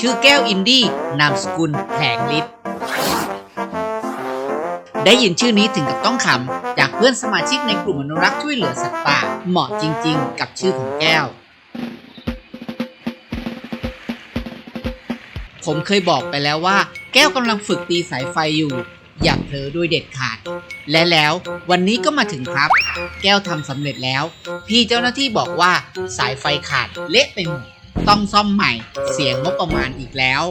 ชื่อแก้วอินดี้นามสกุลแผงฤทธิ์ได้ยินชื่อนี้ถึงกับต้องขำจากเพื่อนสมาชิกในกลุ่มอนุรักษ์ช่วยเหลือสัตว์ป่าเหมาะจริง ๆ กับชื่อของแก้ว ผมเคยบอกไปแล้วว่า แก้วกำลังฝึกตีสายไฟอยู่ อย่าเผลอโดยเด็ดขาด และแล้ววันนี้ก็มาถึงครับ แก้วทำสำเร็จแล้ว พี่เจ้าหน้าที่บอกว่าสายไฟขาดเละไปหมด ต้องซ่อมใหม่ เสียงงบประมาณอีกแล้ว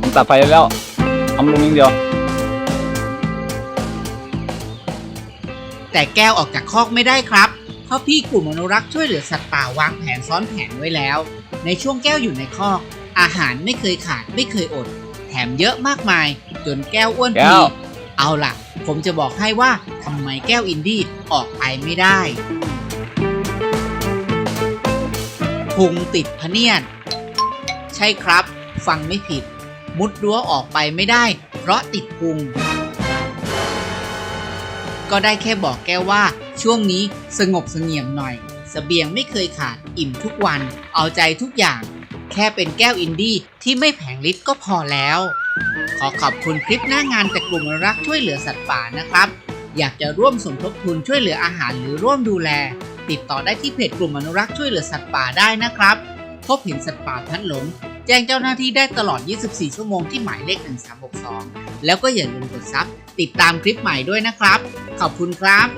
ผมตัดไฟแล้วเอามาลงอย่างเดียว แต่แก้วออกจากคอกไม่ได้ครับ เพราะพี่กลุ่มอนุรักษ์ช่วยเหลือสัตว์ป่าวางแผนซ้อนแผนไว้แล้ว ในช่วงแก้วอยู่ในคอก อาหารไม่เคยขาดไม่เคยอด แถมเยอะมากมาย จนแก้วอ้วนแก้พีว เอาล่ะ ผมจะบอกให้ว่าทำไมแก้วอินดี้ออกไปไม่ได้พุงติดพะเนียด ใช่ครับ ฟังไม่ผิด มุดรั้วออกไปไม่ได้ เพราะติดพุง ก็ได้แค่บอกแก้วว่าช่วงนี้สงบเสงี่ยมหน่อยสเสบียงไม่เคยขาดอิ่มทุกวัน เอาใจทุกอย่าง แค่เป็นแก้วอินดี้ที่ไม่แผงฤทธิ์ก็พอแล้ว ขอขอบคุณคลิปหน้างานจากกลุ่มอนุรักษ์ช่วยเหลือสัตว์ป่านะครับ อยากจะร่วมสมทบทุนช่วยเหลืออาหารหรือร่วมดูแล ติดต่อได้ที่เพจกลุ่มอนุรักษ์ช่วยเหลือสัตว์ป่าได้นะครับ พบเห็นสัตว์ป่าพัดหลงแจ้งเจ้าหน้าที่ได้ตลอด 24 ชั่วโมงที่หมายเลข 1362 แล้วก็อย่าลืมกดซับติดตามคลิปใหม่ด้วยนะครับ ขอบคุณครับ